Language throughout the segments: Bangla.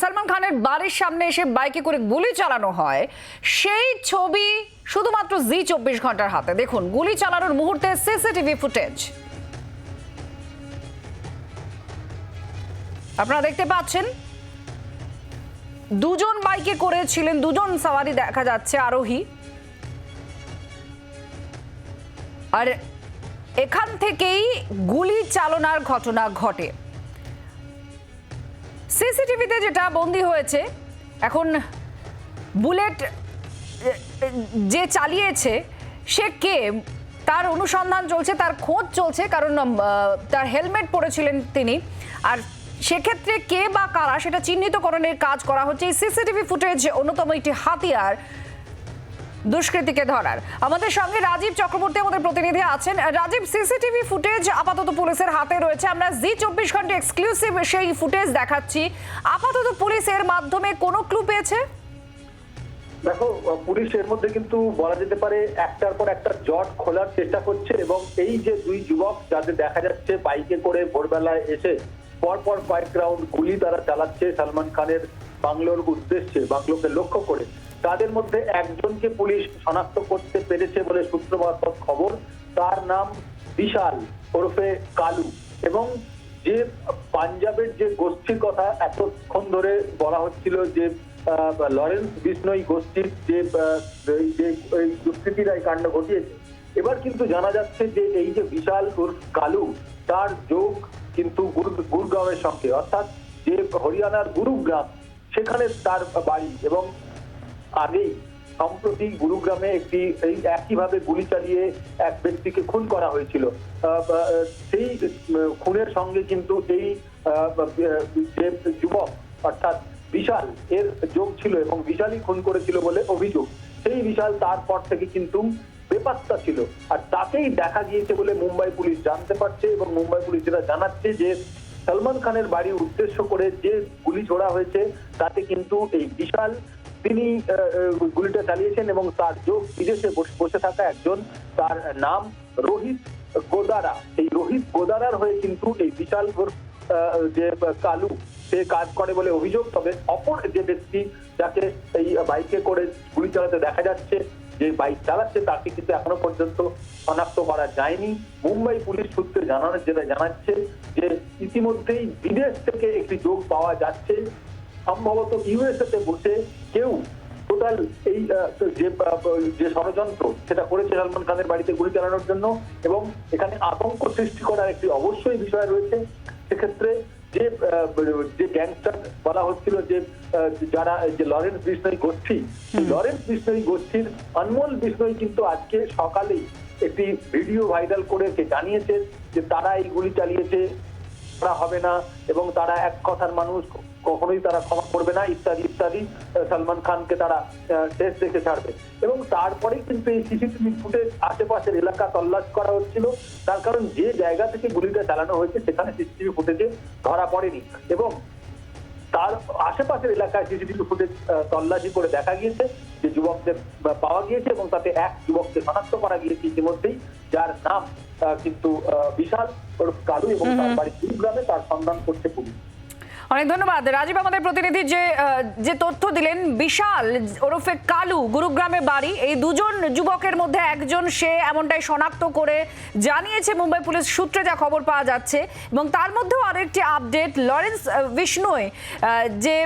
সালমান খানের বাড়ির সামনে এসে বাইকে করে গুলি চালানো হয়। সেই ছবি শুধুমাত্র জি চব্বিশ ঘণ্টার হাতে। দেখুন, গুলি চালানোর মুহূর্তে সিসিটিভি ফুটেজ। আপনারা দেখতে পাচ্ছেন, দুজন বাইকে করে ছিলেন দুজন সাওয়ারি দেখা যাচ্ছে আরোহী। আর এখান থেকেই গুলি চালনার ঘটনা ঘটে। সিসিটিভিতে যেটা বন্দি হয়েছে, এখন বুলেট যে চালিয়েছে, সে কে? তার অনুসন্ধান চলছে, তার খোঁজ চলছে, কারণ তার হেলমেট পরেছিলেন তিনি। আর সেক্ষেত্রে কে বা কারা, সেটা চিহ্নিতকরণের কাজ করা হচ্ছে। এই সিসিটিভি ফুটেজ অন্যতম একটি হাতিয়ার। দুষ্কৃতীকে ধরার। আমাদের সঙ্গে রাজীব চক্রবর্তী আমাদের প্রতিনিধি আছেন। রাজীব, সিসিটিভি ফুটেজ আপাতত পুলিশের হাতে রয়েছে। আমরা জি চব্বিশ ঘণ্টা এক্সক্লুসিভ সেই ফুটেজ দেখাচ্ছি। আপাতত পুলিশ এর মাধ্যমে কোনো ক্লু পেয়েছে? দেখো পুলিশ এর মধ্যে কিন্তু বলা যেতে পারে একটার পর একটা জট খোলার চেষ্টা করছে এবং এই যে দুই যুবক যাদের দেখা যাচ্ছে বাইকে করে ভোরবেলায় এসে পরপর কয়েক রাউন্ড গুলি তারা চালাচ্ছে সালমান খানের বাংলোর উদ্দেশ্যে, বাংলোকে লক্ষ্য করে। তাদের মধ্যে একজনকে পুলিশ শনাক্ত করতে পেরেছে বলে সূত্র মারফত খবর। তার নাম বিশাল ওরফে কালু এবং যে পাঞ্জাবের যে গোষ্ঠীর কথা এতক্ষণ ধরে বলা হচ্ছিল যে লরেন্স বিষ্ণই গোষ্ঠীর যে দুষ্কৃতীরা এই কাণ্ড ঘটিয়েছে। এবার কিন্তু জানা যাচ্ছে যে এই যে বিশাল কালু, তার যোগ কিন্তু গুরু- গুরগাঁওয়ের সঙ্গে। অর্থাৎ যে হরিয়ানার গুরুগ্রাম, সেখানে তার বাড়ি এবং আগেই সম্প্রতি গুরুগ্রামে একটি, এই একইভাবে গুলি চালিয়ে এক ব্যক্তিকে খুন করা হয়েছিল। সেই খুনের সঙ্গে কিন্তু এই যে যুবক, অর্থাৎ বিশাল, এর যোগ ছিল এবং বিশালই খুন করেছিল বলে অভিযোগ। সেই বিশাল তারপর থেকে কিন্তু বেপাত্তা ছিল। আর তাকেই দেখা গিয়েছে বলে মুম্বাই পুলিশ জানতে পারছে এবং মুম্বাই পুলিশ যেটা জানাচ্ছে যে সলমান খানের বাড়ি উদ্দেশ্য করে যে গুলি ছোড়া হয়েছে, তাতে কিন্তু এই বিশাল তিনি গুলিটা চালিয়েছেন এবং তার যোগ বিদেশে বসে- থাকা একজন, তার নাম রোহিত গোদারা। এই রোহিত গোদারার হয়ে কিন্তু এই বিশাল যে কালু, সে কাজ করে বলে অভিযোগ। তবে অপর যে ব্যক্তি যাকে এই বাইকে করে গুলি চালাতে দেখা যাচ্ছে, যে বাইক চালাচ্ছে, তাকে কিন্তু এখনও পর্যন্ত শনাক্ত করা যায়নি। মুম্বাই পুলিশ সূত্রে জানানো যেটা জানাচ্ছে যে ইতিমধ্যেই বিদেশ থেকে একটি যোগ পাওয়া যাচ্ছে। সম্ভবত ইউএসএ তে বসে কেউ টোটাল এই যে যে ষড়যন্ত্র সেটা করেছে সালমান খানের বাড়িতে গুলি চালানোর জন্য এবং এখানে আতঙ্ক সৃষ্টি করার একটি অবশ্যই বিষয় রয়েছে। সেক্ষেত্রে যে যে গ্যাংস্টার বলা হচ্ছিল যে যারা যে লরেন্স বিষ্ণই গোষ্ঠী লরেন্স বিষ্ণই গোষ্ঠীর অনমোল বিষ্ণই কিন্তু আজকে সকালেই একটি ভিডিও ভাইরাল করে সে জানিয়েছে যে তারা এই গুলি চালিয়েছে করা হবে না এবং তারা এক কথার মানুষ কখনোই তারা ক্ষমা করবে না ইত্যাদি ইত্যাদি সালমান খানকে তারা শেষ দেখে ছাড়বে। এবং তারপরেই কিন্তু এই সিসিটিভি ফুটেজ আশেপাশের এলাকা তল্লাশ করা হচ্ছিল। তার কারণ যে জায়গা থেকে গুলিটা চালানো হয়েছে সেখানে সিসিটিভি ফুটেজে ধরা পড়েনি। এবং তার আশেপাশের এলাকায় সিসিটিভি ফুটেজ তল্লাশি করে দেখা গিয়েছে যে যুবকদের পাওয়া গিয়েছে এবং তাতে এক যুবককে শনাক্ত করা গিয়েছে ইতিমধ্যেই যার নাম কিন্তু আহ, বিশাল কালু এবং তার বাড়ি গুরুগ্রামে তার সন্ধান করছে পুলিশ। অনেক ধন্যবাদ। রাজীব, আমাদের প্রতিনিধি যে যে তথ্য দিলেন, বিশাল ওরফে কালু, গুরুগ্রামে বাড়ি। এই দুজন যুবকের মধ্যে একজন সে এমনটাই শনাক্ত করে জানিয়েছে, মুম্বাই পুলিশ সূত্রে যা খবর পাওয়া যাচ্ছে। এবং তার মধ্যেও আরেকটি আপডেট, লরেন্স বিষ্ণুয় যে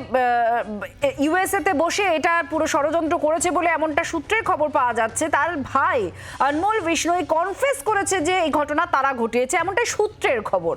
ইউএসএতে বসে এটা পুরো ষড়যন্ত্র করেছে বলে এমনটা সূত্রের খবর পাওয়া যাচ্ছে। তার ভাই অনমোল বিষ্ণই কনফেস করেছে যে এই ঘটনা তারা ঘটিয়েছে, এমনটাই সূত্রের খবর।